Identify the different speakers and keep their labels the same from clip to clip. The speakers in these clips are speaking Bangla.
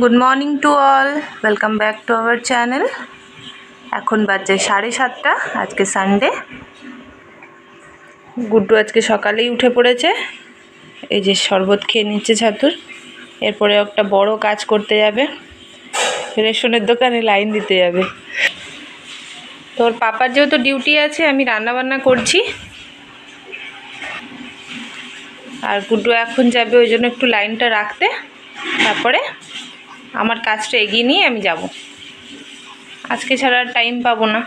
Speaker 1: Good morning to all welcome back to our channel এখন বাজে সাড়ে সাতটা, আজকে সানডে গুড্ডু আজকে সকালেই উঠে পড়েছে। এই যে শরবত খেয়ে নিচ্ছে ছাতুর। এরপরে একটা বড় কাজ করতে যাবে। রেশনের দোকানে লাইন দিতে যাবে। তোর পাপার যেহেতু ডিউটি আছে, আমি রান্না বান্না করছি। আর গুড্ডু এখন যাবে ওই জন্য একটু লাইনটা রাখতে। তারপরে আমার কাজটা এগিয়ে নিয়ে আমি যাব। আজকে ছাড়া টাইম পাবো না।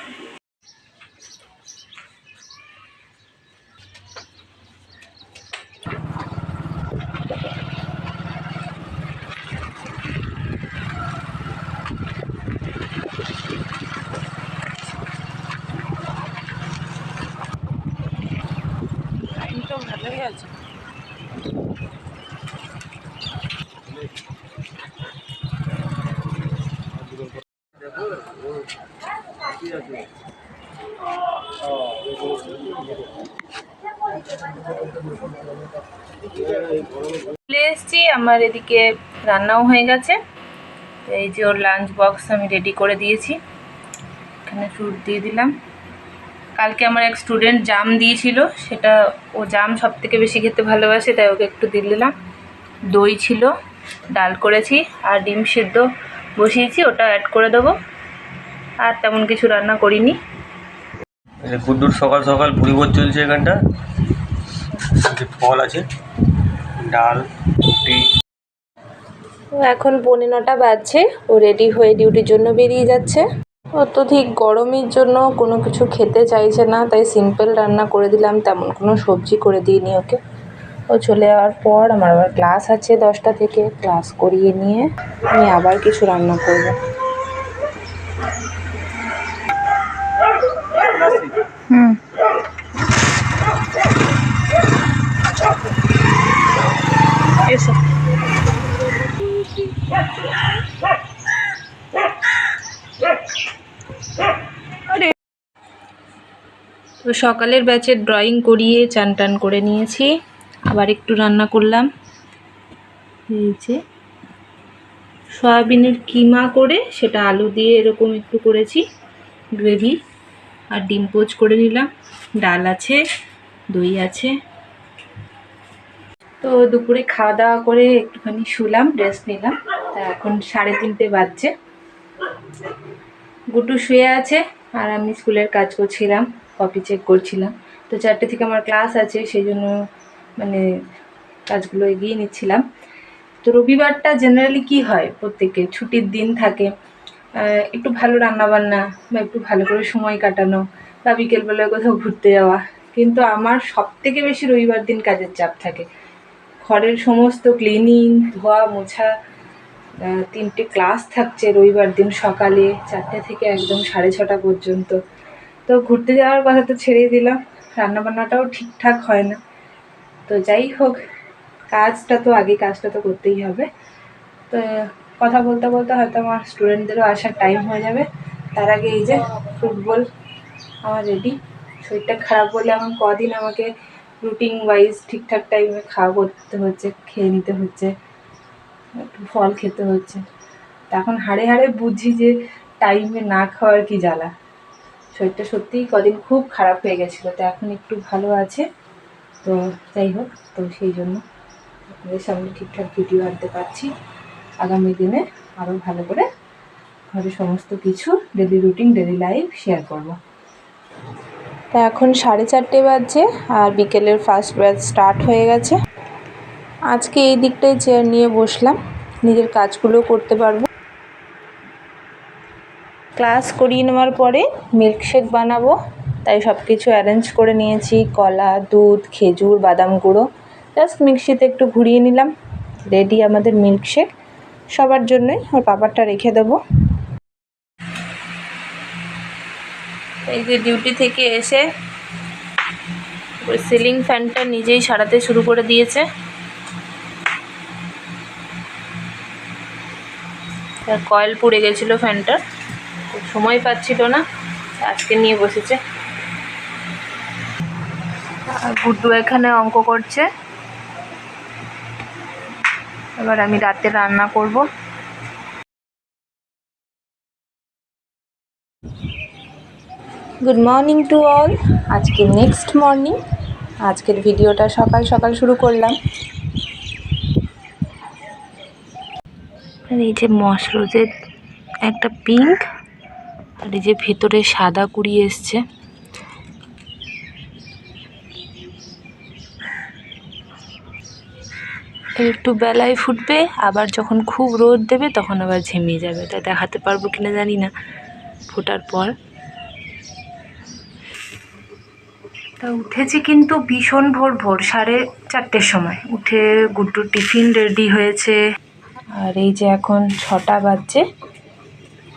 Speaker 1: ভালোই আছে চলে এসেছি আমার এদিকে রান্নাও হয়ে গেছে। এই যে ওর লাঞ্চ বক্স আমি রেডি করে দিয়েছি। এখানে ফ্রুট দিয়ে দিলাম। কালকে আমার এক স্টুডেন্ট জাম দিয়েছিল। সেটা ও জাম সব থেকে বেশি খেতে ভালোবাসে, তাই ওকে একটু দিয়ে দিলাম। দই ছিল, ডাল করেছি, আর ডিম সিদ্ধ বসিয়েছি, ওটা অ্যাড করে দেবো। আর তেমন কিছু রান্না করিনি।
Speaker 2: যে সকাল সকাল পরিবোধ চলছে এখানটা। ফল আছে, ডাল
Speaker 1: ও এখন পনে নটা বাজছে, ও রেডি হয়ে ডিউটির জন্য বেরিয়ে যাচ্ছে। অত্যধিক গরমের জন্য কোনো কিছু খেতে চাইছে না, তাই সিম্পল রান্না করে দিলাম, তেমন কোনো সবজি করে দিইনি ওকে। ও চলে যাওয়ার পর আমার আবার ক্লাস আছে দশটা থেকে ক্লাস করিয়ে নিয়ে আমি আবার কিছু রান্না করব। এসো তো সকালের ব্যাচের ড্রয়িং করিয়ে চান টান করে নিয়েছি। আবার একটু রান্না করলাম। এই সয়াবিনের কিমা করে সেটা আলু দিয়ে এরকম একটু করেছি, গ্রেভি আর ডিম পোচ করে নিলাম। ডাল আছে, দই আছে তো দুপুরে খাওয়া দাওয়া করে একটুখানি শুলাম রেস্ট নিলাম। তা এখন সাড়ে তিনটে বাজছে। গুটু শুয়ে আছে আর আমি স্কুলের কাজ করছিলাম, কপি চেক করছিলাম। তো চারটে থেকে আমার ক্লাস আছে, সেই জন্য মানে কাজগুলো এগিয়ে নিচ্ছিলাম। তো রবিবারটা জেনারেলি কি হয় প্রত্যেকে? ছুটির দিন থাকে। একটু ভালো রান্না বান্না বা একটু ভালো করে সময় কাটানো বা বিকেলবেলায় কোথাও ঘুরতে যাওয়া। কিন্তু আমার সব থেকে বেশি রবিবার দিন কাজের চাপ থাকে। ঘরের সমস্ত ক্লিনিং ধোয়া, মোছা তিনটে ক্লাস থাকছে রবিবার দিন সকালে চারটে থেকে একদম সাড়ে ছটা পর্যন্ত। তো ঘুরতে যাওয়ার কথা তো ছেড়েই দিলাম, রান্নাবান্নাটাও ঠিকঠাক হয় না। তো যাই হোক, কাজটা তো আগে কাজটা তো করতেই হবে। তো কথা বলতে বলতে হয়তো আমার স্টুডেন্টদেরও আসার টাইম হয়ে যাবে। তার আগে এই যে ফুটবল আমার রেডি শরীরটা খারাপ বলে এখন কদিন আমাকে রুটিন ওয়াইজ ঠিকঠাক টাইমে খাওয়া করতে হচ্ছে, খেয়ে নিতে হচ্ছে, একটু ফল খেতে হচ্ছে। তা এখন হাড়ে হাড়ে বুঝি যে টাইমে না খাওয়ার কি জ্বালা। শরীরটা সত্যিই কদিন খুব খারাপ হয়ে গেছিল, তো এখন একটু ভালো আছে। তো যাই হোক, তো সেই জন্য আপনাদের সামনে ঠিকঠাক ভিডিও আনতে পারছি। আগামী দিনে আরও ভালো করে ঘরে সমস্ত কিছু daily routine daily life share করব। তা এখন সাড়ে চারটে বাজছে আর বিকেলের ফার্স্ট ব্যাচ স্টার্ট হয়ে গেছে। আজকে এই দিকটায় চেয়ার নিয়ে বসলাম, নিজের কাজগুলো করতে পারব। ক্লাস করিয়ে নেওয়ার পরে মিল্কশেক বানাবো, তাই সব কিছু অ্যারেঞ্জ করে নিয়েছি, কলা, দুধ, খেজুর, বাদাম গুঁড়ো জাস্ট মিক্সিতে একটু ঘুরিয়ে নিলাম। রেডি আমাদের মিল্কশেক সবার জন্যই ওর পাপারটা রেখে দেবো। এই যে ডিউটি থেকে এসে সিলিং ফ্যানটা নিজেই সারাতে শুরু করে দিয়েছে। কয়েল পুড়ে গেছিল ফ্যানটার সময় পাচ্ছিল না, আজকে নিয়ে বসেছে। গুড্ডু এখানে অঙ্ক করছে। এবার আমি রাতে রান্না করব। গুড মর্নিং টু অল আজকে নেক্সট মর্নিং আজকের ভিডিওটা সকাল সকাল শুরু করলাম। এই যে মশরোজের একটা পিঙ্ক আর এই যে ভেতরে সাদা কুড়ি এসছে। একটু বেলায় ফুটবে, আবার যখন খুব রোদ দেবে তখন আবার ঝিমিয়ে যাবে। তাই দেখাতে পারব কিনা জানি না, ফোটার পর। তা উঠেছি কিন্তু ভীষণ ভোর ভোর, সাড়ে চারটের সময়। উঠে গুড্ডু টিফিন রেডি হয়েছে। আর এই যে এখন ছটা বাজছে,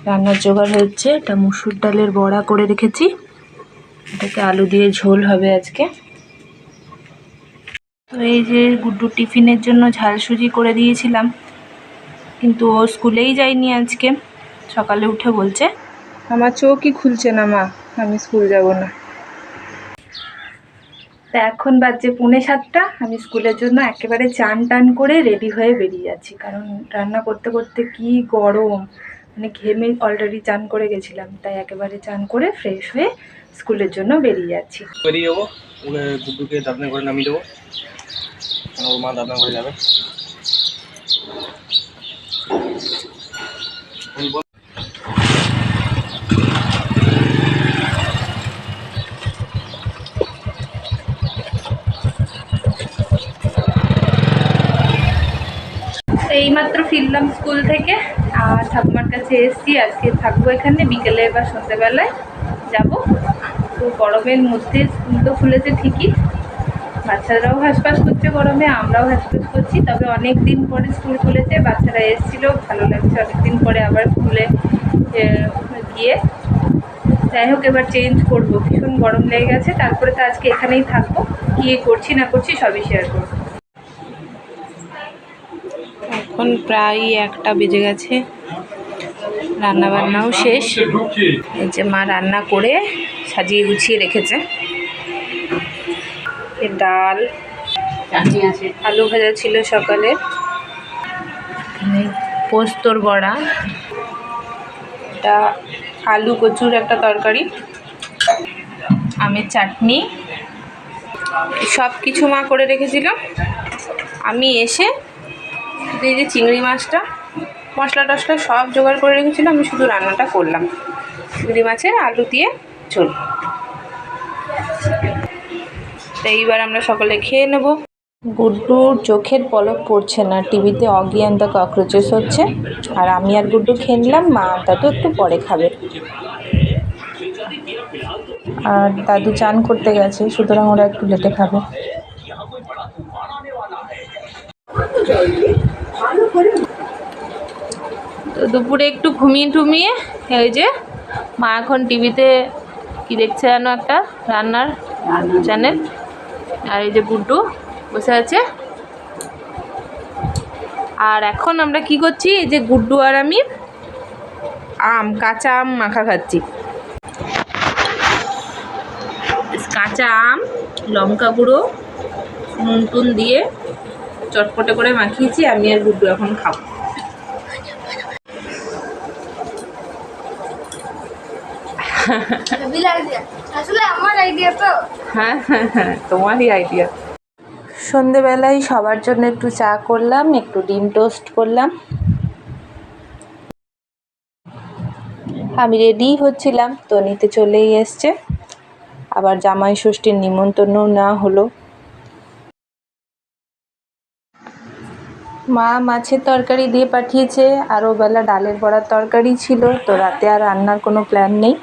Speaker 1: রান্নার জোগাড় হচ্ছে এটা মুসুর ডালের বড়া করে রেখেছি। এটাকে আলু দিয়ে ঝোল হবে আজকে। তো এই যে গুড্ডু টিফিনের জন্য ঝাল সুজি করে দিয়েছিলাম, কিন্তু ও স্কুলেই যায়নি আজকে। সকালে উঠে বলছে আমার চোখই খুলছে না মা, আমি স্কুল যাব না। তা এখন বাজছে পৌনে সাতটা। আমি স্কুলের জন্য একেবারে চান টান করে রেডি হয়ে বেরিয়ে যাচ্ছি। কারণ রান্না করতে করতে কি গরম। মানে ঘেমে অলরেডি চান করে গেছিলাম। তাই একেবারে চান করে ফ্রেশ হয়ে স্কুলের জন্য বেরিয়ে যাচ্ছি।
Speaker 2: বেরিয়ে যাব। নামিয়ে দেবো। মা যাবে।
Speaker 1: এইমাত্র ফিরলাম স্কুল থেকে, আর ঠাকুমার কাছে এসেছি, আজকে থাকব এখানে, বিকেলে বা সন্ধ্যেবেলায় যাব। তো গরমের মধ্যে স্কুল তো খুলেছে ঠিকই। বাচ্চারাও হাসপাস করছে গরমে, আমরাও হাসপাস করছি, তবে অনেক দিন পরে স্কুল খুলেছে, বাচ্চারা এসেছিল, ভালো লাগছে অনেক দিন পরে আবার স্কুলে গিয়ে। যাই হোক, এবার চেঞ্জ করব। ভীষণ গরম লেগে গেছে, তারপরে তো আজকে এখানেই থাকব। গিয়ে করছি না করছি সবই শেয়ার করব। এখন প্রায় একটা বেজে গেছে। রান্না বান্নাও শেষ। এই যে মা রান্না করে সাজিয়ে গুছিয়ে রেখেছে। ডাল, আলু ভাজা ছিল সকালে। পোস্তর বড়া এটা আলু কচুর একটা তরকারি, আমের চাটনি। সব কিছু মা করে রেখেছিল। আমি এসে এই যে চিংড়ি মাছটা, মশলা টশলা সব জোগাড় করে রেখেছিলাম, আমি শুধু রান্নাটা করলাম। চিংড়ি মাছের আলু দিয়ে ঝোল। তো এইবার আমরা সকলে খেয়ে নেব। গুড্ডুর চোখের পলক পড়ছে না, টিভিতে অগি অ্যান্ড দ্য ককরোচেস হচ্ছে। আর আমি আর গুড্ডু খেয়ে নিলাম, মা দাদু একটু পরে খাবে। আর দাদু চান করতে গেছে, সুতরাং ওরা একটু লেটে খাবে। দুপুরে একটু ঘুমিয়ে টুমিয়ে এই যে মা এখন টিভিতে কি দেখছে যেন একটা? রান্নার চ্যানেল আর এই যে গুড্ডু বসে আছে। আর এখন আমরা কি করছি? এই যে গুড্ডু আর আমি আম, কাঁচা আম মাখা খাচ্ছি। কাঁচা আম, লঙ্কা গুঁড়ো, নুন টুন দিয়ে চটপটে করে মাখিয়েছি। আমি আর গুড্ডু এখন খাব।
Speaker 3: আসলে আমার আইডিয়া তো।
Speaker 1: হ্যাঁ হ্যাঁ হ্যাঁ তোমারই আইডিয়া সন্ধেবেলায় সবার জন্য একটু চা করলাম একটু ডিম টোস্ট করলাম। আমি রেডি হচ্ছিলাম তো নিতে চলেই এসছে। আবার জামাই ষষ্ঠীর নিমন্ত্রণও না হলো। মা মাছের তরকারি দিয়ে পাঠিয়েছে আরও বেলা ডালের বড়ার তরকারি ছিল তো রাতে আর রান্নার কোনো প্ল্যান নেই।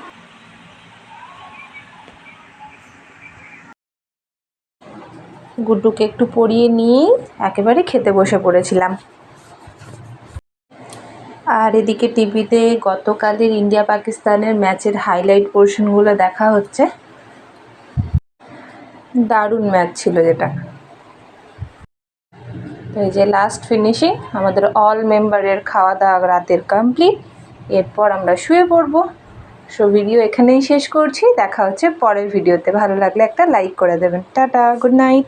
Speaker 1: গুড্ডুকে একটু পরিয়ে নিয়ে একেবারে খেতে বসে পড়েছিলাম। আর এদিকে টিভিতে গতকালের ইন্ডিয়া পাকিস্তানের ম্যাচের হাইলাইট পোর্শনগুলো দেখা হচ্ছে। দারুণ ম্যাচ ছিল যেটা। এই যে লাস্ট ফিনিশিং আমাদের অল মেম্বারের খাওয়া দাওয়া রাতের কমপ্লিট এরপর আমরা শুয়ে পড়ব। সো ভিডিও এখানেই শেষ করছি। দেখা হচ্ছে পরের ভিডিওতে ভালো লাগলে একটা লাইক করে দেবেন। Tata good night